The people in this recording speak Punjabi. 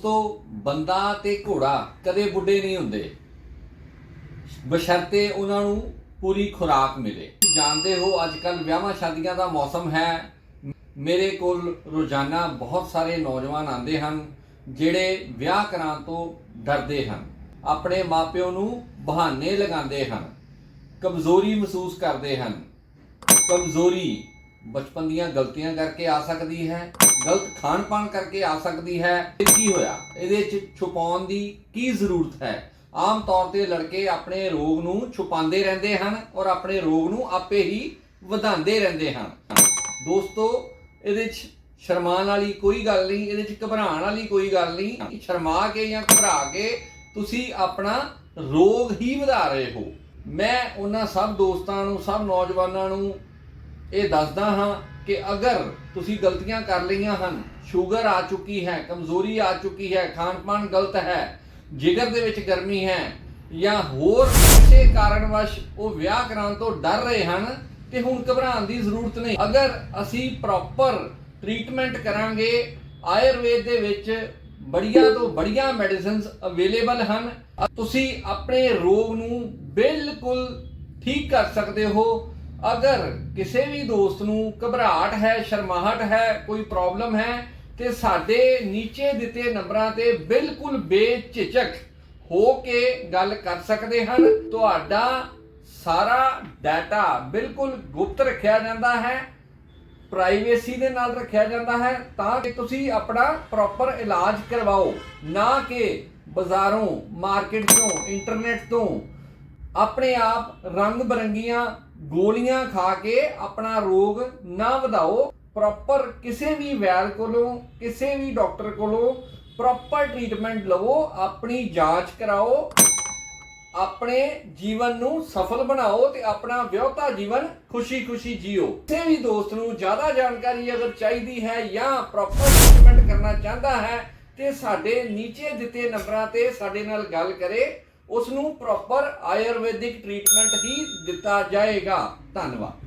ਦੋਸਤੋ ਬੰਦਾ ਤੇ ਘੋੜਾ ਕਦੇ ਬੁੱਢੇ ਨਹੀਂ ਹੁੰਦੇ। ਬਸ਼ਰਤੇ ਉਹਨਾਂ ਨੂੰ ਪੂਰੀ ਖੁਰਾਕ ਮਿਲੇ। ਜਾਣਦੇ ਹੋ ਅੱਜ ਕੱਲ ਵਿਆਹਾਂ ਸ਼ਾਦੀਆਂ ਦਾ ਮੌਸਮ ਹੈ। ਮੇਰੇ ਕੋਲ ਰੋਜ਼ਾਨਾ ਬਹੁਤ ਸਾਰੇ ਨੌਜਵਾਨ ਆਉਂਦੇ ਹਨ, ਜਿਹੜੇ ਵਿਆਹ ਕਰਾਉਣ ਤੋਂ ਡਰਦੇ ਹਨ। ਆਪਣੇ ਮਾਪਿਓ ਨੂੰ ਬਹਾਨੇ ਲਗਾਉਂਦੇ ਹਨ। ਕਮਜ਼ੋਰੀ ਮਹਿਸੂਸ ਕਰਦੇ ਹਨ। ਕਮਜ਼ੋਰੀ ਬਚਪਨ ਦੀਆਂ ਗਲਤੀਆਂ ਕਰਕੇ ਆ ਸਕਦੀ ਹੈ। ਗਲਤ ਖਾਣ ਪਾਣ ਕਰਕੇ ਆ ਸਕਦੀ ਹੈ। ਇਹ ਕੀ ਹੋਇਆ? ਇਹਦੇ ਚ ਛੁਪਾਉਣ ਦੀ ਕੀ ਜ਼ਰੂਰਤ ਹੈ? ਆਮ ਤੌਰ ਤੇ ਲੜਕੇ ਆਪਣੇ ਰੋਗ ਨੂੰ ਛੁਪਾਉਂਦੇ ਰਹਿੰਦੇ ਹਨ ਔਰ ਆਪਣੇ ਰੋਗ ਨੂੰ ਆਪੇ ਹੀ ਵਧਾਉਂਦੇ ਰਹਿੰਦੇ ਹਨ। ਦੋਸਤੋ, ਇਹਦੇ ਚ ਸ਼ਰਮਾਉਣ ਵਾਲੀ ਕੋਈ ਗੱਲ ਨਹੀਂ, ਇਹਦੇ ਚ ਘਬਰਾਉਣ ਵਾਲੀ ਕੋਈ ਗੱਲ ਨਹੀਂ। ਸ਼ਰਮਾ ਕੇ ਜਾਂ ਘਬਰਾ ਕੇ ਤੁਸੀਂ ਆਪਣਾ ਰੋਗ ਹੀ ਵਧਾ ਰਹੇ ਹੋ। ਮੈਂ ਉਹਨਾਂ ਸਭ ਦੋਸਤਾਂ ਨੂੰ, ਸਭ ਨੌਜਵਾਨਾਂ ਨੂੰ ਇਹ ਦੱਸਦਾ ਹਾਂ ਕਿ ਅਗਰ ਤੁਸੀਂ ਗਲਤੀਆਂ ਕਰ ਲਈਆਂ ਹਨ, ਸ਼ੂਗਰ ਆ ਚੁੱਕੀ ਹੈ, ਕਮਜ਼ੋਰੀ ਆ ਚੁੱਕੀ ਹੈ ਖਾਣ ਪਾਣ ਗਲਤ ਹੈ, ਜਿਗਰ ਦੇ ਵਿੱਚ ਗਰਮੀ ਹੈ, ਜਾਂ ਹੋਰ ਕਿਸੇ ਕਾਰਨਵਸ਼ ਉਹ ਵਿਆਹ ਕਰਾਉਣ ਤੋਂ ਡਰ ਰਹੇ ਹਨ, ਤੇ ਹੁਣ ਘਬਰਾਉਣ ਦੀ ਜ਼ਰੂਰਤ ਨਹੀਂ। ਅਗਰ ਅਸੀਂ ਪ੍ਰੋਪਰ ਟ੍ਰੀਟਮੈਂਟ ਕਰਾਂਗੇ, ਆਯੁਰਵੇਦ ਦੇ ਵਿੱਚ ਬੜੀਆਂ ਤੋਂ ਬੜੀਆਂ ਮੈਡੀਸਿਨਸ ਅਵੇਲੇਬਲ ਹਨ। ਤੁਸੀਂ ਆਪਣੇ ਰੋਗ ਨੂੰ ਬਿਲਕੁਲ ਠੀਕ ਕਰ ਸਕਦੇ ਹੋ ਅਗਰ ਕਿਸੇ ਵੀ ਦੋਸਤ ਨੂੰ ਘਬਰਾਹਟ ਹੈ, ਸ਼ਰਮਾਹਟ ਹੈ, ਕੋਈ ਪ੍ਰੋਬਲਮ ਹੈ, ਤੇ ਸਾਡੇ ਨੀਚੇ ਦਿੱਤੇ ਨੰਬਰਾਂ ਤੇ ਬਿਲਕੁਲ ਬੇਝਿਜਕ ਹੋ ਕੇ ਗੱਲ ਕਰ ਸਕਦੇ ਹਨ। ਤੁਹਾਡਾ ਸਾਰਾ ਡਾਟਾ ਬਿਲਕੁਲ ਗੁਪਤ ਰੱਖਿਆ ਜਾਂਦਾ ਹੈ ਪ੍ਰਾਈਵੇਸੀ ਦੇ ਨਾਲ ਰੱਖਿਆ ਜਾਂਦਾ ਹੈ, ਤਾਂ ਕਿ ਤੁਸੀਂ ਆਪਣਾ ਪ੍ਰੋਪਰ ਇਲਾਜ ਕਰਵਾਓ। ਨਾ ਕਿ ਬਾਜ਼ਾਰੋਂ ਮਾਰਕੀਟ ਤੋਂ ਇੰਟਰਨੈਟ ਤੋਂ, ਆਪਣੇ ਆਪ ਰੰਗ ਬਰੰਗੀਆਂ ਗੋਲੀਆਂ ਖਾ ਕੇ ਆਪਣਾ ਰੋਗ ਨਾ ਵਧਾਓ। ਪ੍ਰੋਪਰ ਕਿਸੇ ਵੀ ਵੈਦ ਕੋਲੋਂ, ਕਿਸੇ ਵੀ ਡਾਕਟਰ ਕੋਲੋਂ ਪ੍ਰੋਪਰ ਟ੍ਰੀਟਮੈਂਟ ਲਵੋ, ਆਪਣੀ ਜਾਂਚ ਕਰਾਓ, ਆਪਣੇ ਜੀਵਨ ਨੂੰ ਸਫਲ ਬਣਾਓ ਤੇ ਆਪਣਾ ਵਿਆਹਤਾ ਜੀਵਨ ਖੁਸ਼ੀ-ਖੁਸ਼ੀ ਜੀਓ। ਕਿਸੇ ਵੀ ਦੋਸਤ ਨੂੰ ਜ਼ਿਆਦਾ ਜਾਣਕਾਰੀ ਅਗਰ ਚਾਹੀਦੀ ਹੈ ਜਾਂ ਪ੍ਰੋਪਰ ਟ੍ਰੀਟਮੈਂਟ ਕਰਨਾ ਚਾਹੁੰਦਾ ਹੈ, ਤੇ ਸਾਡੇ ਨੀਚੇ ਦਿੱਤੇ ਨੰਬਰਾਂ ਤੇ ਸਾਡੇ ਨਾਲ ਗੱਲ ਕਰੇ। ਉਸ ਨੂੰ ਪ੍ਰੋਪਰ ਆਯੁਰਵੈਦਿਕ ਟ੍ਰੀਟਮੈਂਟ ਹੀ ਦਿੱਤਾ ਜਾਏਗਾ। ਧੰਨਵਾਦ।